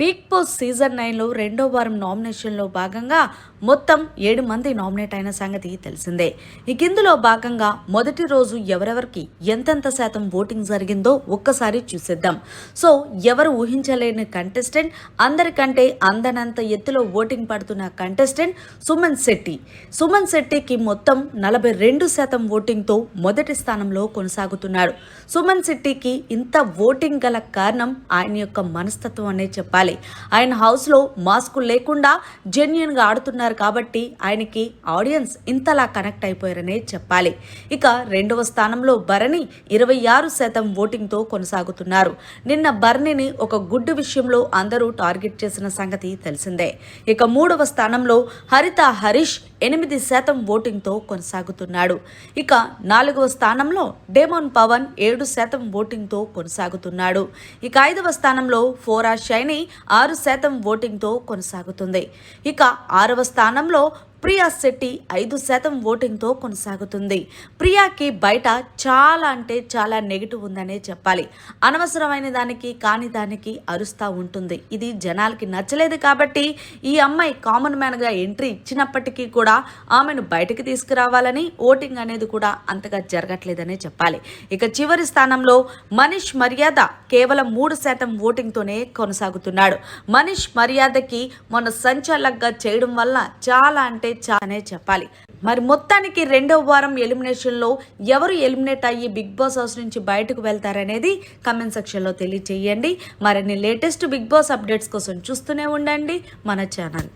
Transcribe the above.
Big boss season నైన్లో రెండో వారం నామినేషన్లో భాగంగా మొత్తం ఏడు మంది నామినేట్ అయిన సంగతి తెలిసిందే. ఇక ఇందులో భాగంగా మొదటి రోజు ఎవరెవరికి ఎంతెంత శాతం ఓటింగ్ జరిగిందో ఒక్కసారి చూసేద్దాం. సో ఎవరు ఊహించలేని కంటెస్టెంట్ అందరికంటే అందనంత ఎత్తులో ఓటింగ్ పడుతున్న కంటెస్టెంట్ సుమన్ శెట్టి. సుమన్ శెట్టికి మొత్తం నలభై రెండు శాతం ఓటింగ్తో మొదటి స్థానంలో కొనసాగుతున్నాడు. సుమన్ శెట్టికి ఇంత ఓటింగ్ గల కారణం ఆయన యొక్క మనస్తత్వం అనే చెప్పాలి. ఆయన హౌస్లో మాస్కులు లేకుండా జెన్యున్గా ఆడుతున్నారు కాబట్టి ఆయనకి ఆడియన్స్ ఇంతలా కనెక్ట్ అయిపోయారనే చెప్పాలి. ఇక రెండవ స్థానంలో భరణి ఇరవై ఆరు శాతం ఓటింగ్తో కొనసాగుతున్నారు. నిన్న భరణిని ఒక గుడ్డు విషయంలో అందరూ టార్గెట్ చేసిన సంగతి తెలిసిందే. ఇక మూడవ స్థానంలో హరిత హరీష్ ఎనిమిది శాతం ఓటింగ్తో కొనసాగుతున్నాడు. ఇక నాలుగవ స్థానంలో డేమోన్ పవన్ ఏడు శాతం ఓటింగ్తో కొనసాగుతున్నాడు. ఇక ఐదవ స్థానంలో ఫోరా షైని ఆరు శాతం ఓటింగ్తో కొనసాగుతుంది. ఇక ఆరవ స్థానంలో ప్రియా శెట్టి ఐదు శాతం ఓటింగ్తో కొనసాగుతుంది. ప్రియాకి బయట చాలా అంటే చాలా నెగిటివ్ ఉందనే చెప్పాలి. అనవసరమైన దానికి కాని దానికి అరుస్తూ ఉంటుంది. ఇది జనాలకి నచ్చలేదు కాబట్టి ఈ అమ్మాయి కామన్ మ్యాన్గా ఎంట్రీ ఇచ్చినప్పటికీ కూడా ఆమెను బయటకు తీసుకురావాలని ఓటింగ్ అనేది కూడా అంతగా జరగట్లేదనే చెప్పాలి. ఇక చివరి స్థానంలో మనీష్ మర్యాద కేవలం మూడు శాతం ఓటింగ్తోనే కొనసాగుతున్నాడు. మనీష్ మర్యాదకి మొన్న సంచాలక్గా చేయడం వల్ల చాలా అంటే అనే చెప్పాలి. మరి మొత్తానికి రెండవ వారం ఎలిమినేషన్లో ఎవరు ఎలిమినేట్ అయ్యి బిగ్ బాస్ హౌస్ నుంచి బయటకు వెళ్తారనేది కమెంట్ సెక్షన్లో తెలియచేయండి. మరిన్ని లేటెస్ట్ బిగ్ బాస్ అప్డేట్స్ కోసం చూస్తూనే ఉండండి మన ఛానల్.